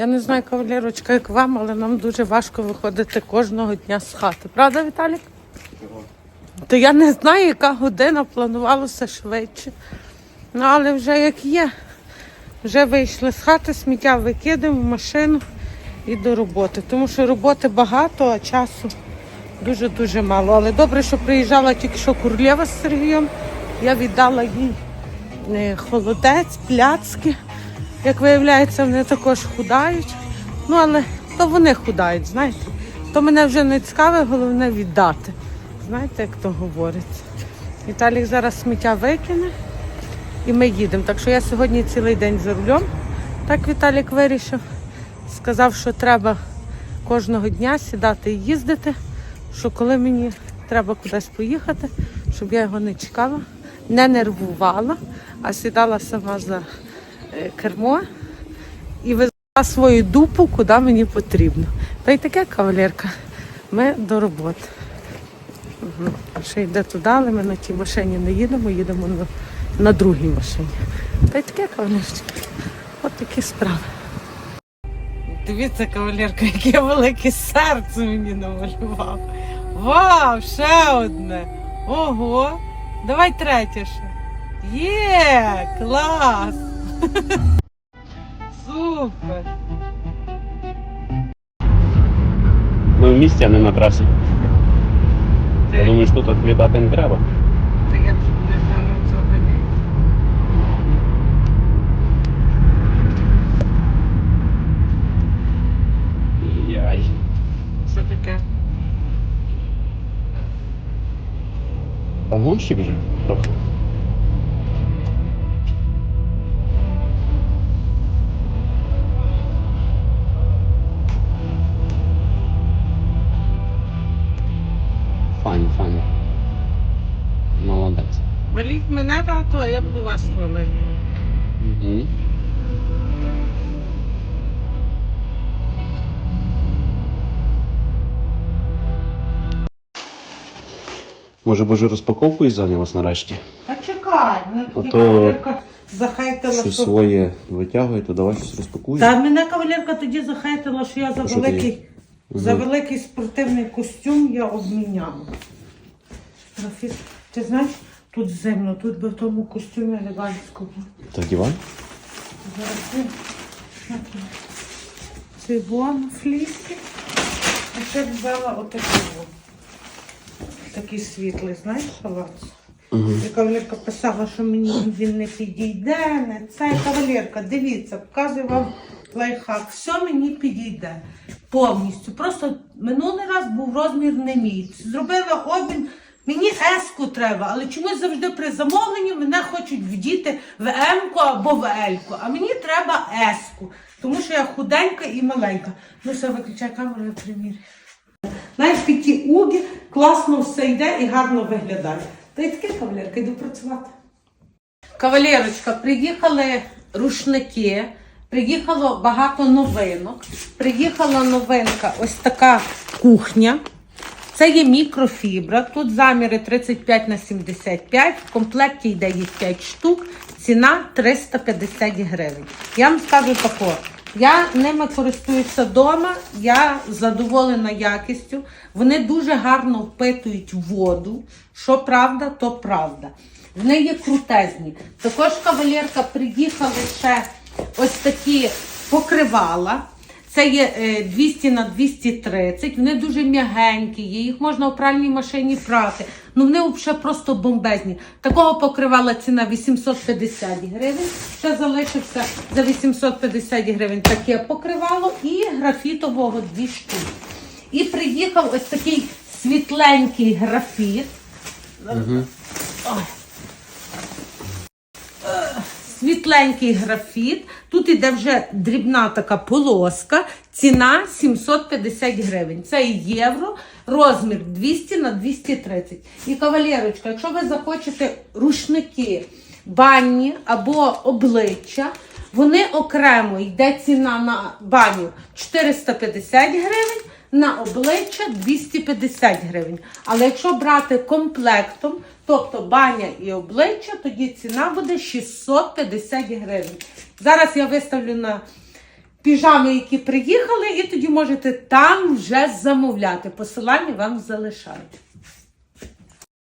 Я не знаю, кавалерочка, як вам, але нам дуже важко виходити кожного дня з хати. Правда, Віталік? То я не знаю, яка година планувалося швидше. Ну, але вже як є. Вже вийшли з хати, сміття викидаємо в машину і до роботи. Тому що роботи багато, а часу дуже-дуже мало. Але добре, що приїжджала тільки що Курлєва з Сергієм. Я віддала їй е, холодець, пляцки. Як виявляється, вони також худають. Ну, але то вони худають, знаєте. То мене вже не цікаве, головне віддати. Знаєте, як то говориться. Віталік зараз сміття викине і ми їдемо. Так що я сьогодні цілий день за рулем. Так Віталік вирішив. Сказав, що треба кожного дня сідати і їздити, що коли мені треба кудись поїхати, щоб я його не чекала, не нервувала, а сідала сама за кермо і везла свою дупу, куди мені потрібно. Та й таке кавалерка. Ми до роботи. Угу. Ще йде туди, але ми на тій машині не їдемо, їдемо на, на другій машині. Та й таке кавалерочка. От такі справи. Дивіться, кавалерка, яке велике серце мені намалював. Вау, ще одне. Ого. Давай третє ще. Є, клас. Супер. Ми в місті, а не на трасі. Я думаю, що тут відповідати не треба. Та я не знаю цього. Яй. Що таке? Погонщик вже трохи. Фані, фані. Молодець. Валіть мене тато, а я буду вас хвалити. Угу. Може, боже, розпаковкою зайнялась нарешті? Та чекай, кавалерка захайтила, Щось що... своє витягує, то давай щось розпакуємо. Та мене кавалерка тоді захайтила, що я за що ти великий? За великий спортивний костюм я обміняла. Рафіс, ти знаєш, тут зимно, тут би в тому костюмі елегантському. Так, дівай. Зараз. Цей вон фліски. А ще взяла отакий. Такий світлий, знаєш, халат. Угу. І кавалерка писала, що мені він не підійде, не це. Кавалерка, дивіться, показую вам лайфхак. Все мені підійде повністю. Просто минулий раз був розмір не мій. Зробила обмін. Мені еску треба, але чомусь завжди при замовленні мене хочуть вдіти в М-ку або в L-ку, а мені треба еску, тому що я худенька і маленька. Ну все, виключай камеру, я примірю. Знаєш, під ті уги класно все йде і гарно виглядає. Та й таке кавалерка, йду працювати. Кавалерочка, приїхали рушники, приїхало багато новинок. Приїхала новинка, ось така кухня. Це є мікрофібра. Тут заміри 35 на 75. В комплекті йде їх 5 штук. Ціна 350 гривень. Я вам скажу тако. Я ними користуюся вдома, я задоволена якістю. Вони дуже гарно впитують воду. Що правда, то правда. Вони є крутезні. Також кавалерка приїхали ще ось такі покривала. Це є е, 200 на 230, вони дуже м'ягенькі, є, їх можна у пральній машині прати. Ну вони взагалі просто бомбезні. Такого покривала ціна 850 гривень. Ще залишився за 850 гривень таке покривало і графітового дві штуки. І приїхав ось такий світленький графіт. Угу. Ой. Світленький графіт. Тут іде вже дрібна така полоска. Ціна 750 гривень. Це євро, розмір 200 на 230. І кавалерочка, якщо ви захочете рушники, банні або обличчя, вони окремо йде ціна на баню 450 гривень. На обличчя 250 гривень. Але якщо брати комплектом, тобто баня і обличчя, тоді ціна буде 650 гривень. Зараз я виставлю на піжами, які приїхали, і тоді можете там вже замовляти. Посилання вам залишають.